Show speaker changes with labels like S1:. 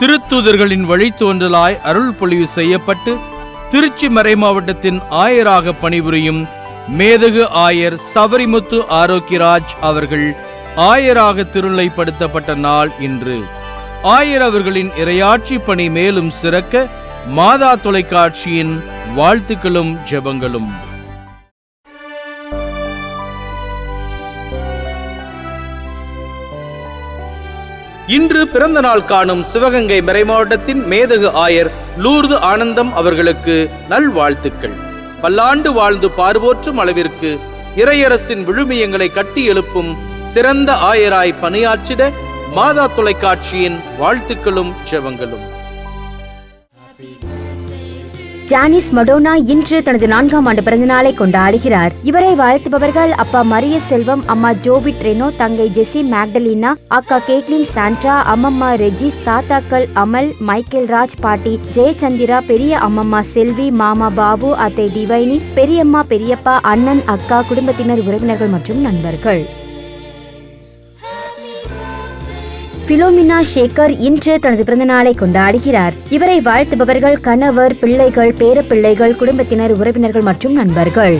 S1: திருத்தூதர்களின் வழித்தோன்றலாய் அருள் பொழிவு செய்யப்பட்டு திருச்சி மறை மாவட்டத்தின் ஆயராக பணிபுரியும் மேதகு ஆயர் சபரிமுத்து ஆரோக்கியராஜ் அவர்கள் ஆயராக திருநிலைப்படுத்தப்பட்ட நாள் இன்று. ஆயர் அவர்களின் இரையாட்சி பணி மேலும் சிறக்க மாதா தொலைக்காட்சியின் வாழ்த்துக்களும் ஜெபங்களும். இன்று பிறந்த நாள் காணும் சிவகங்கை மறை மாவட்டத்தின் மேதகு ஆயர் லூர்து ஆனந்தம் அவர்களுக்கு நல்வாழ்த்துக்கள். பல்லாண்டு வாழ்ந்து பார்வோற்றும் அளவிற்கு இறையரசின் விழுமியங்களை கட்டி எழுப்பும் சிறந்த ஆயராய் பணியாற்றிட மாதா தொலைக்காட்சியின் வாழ்த்துக்களும் செவங்களும்.
S2: ஜானிஸ் மடோனா இன்று தனது நான்காம் ஆண்டு பிறந்தநாளை கொண்டாடுகிறார். இவரை வாழ்த்துபவர்கள் அப்பா மரிய செல்வம் அம்மா ஜோபி ட்ரெனோ தங்கை ஜெசி மேக்டலினா அக்கா கேட்லின் சாண்ட்ரா அம்மம்மா ரெஜிஸ் தாத்தாக்கள் அமல் மைக்கேல் ராஜ் பாட்டி ஜெயச்சந்திரா பெரிய அம்மம்மா செல்வி மாமா பாபு அத்தை டிவைனி பெரியம்மா பெரியப்பா அண்ணன் அக்கா குடும்பத்தினர் உறவினர்கள் மற்றும் நண்பர்கள். பிலோமினா ஷேகர் இன்று தனது பிறந்தநாளை கொண்டாடுகிறார். இவரை வாழ்த்துபவர்கள் கணவர் பிள்ளைகள் பேரப்பிள்ளைகள் குடும்பத்தினர் உறவினர்கள் மற்றும் நண்பர்கள்.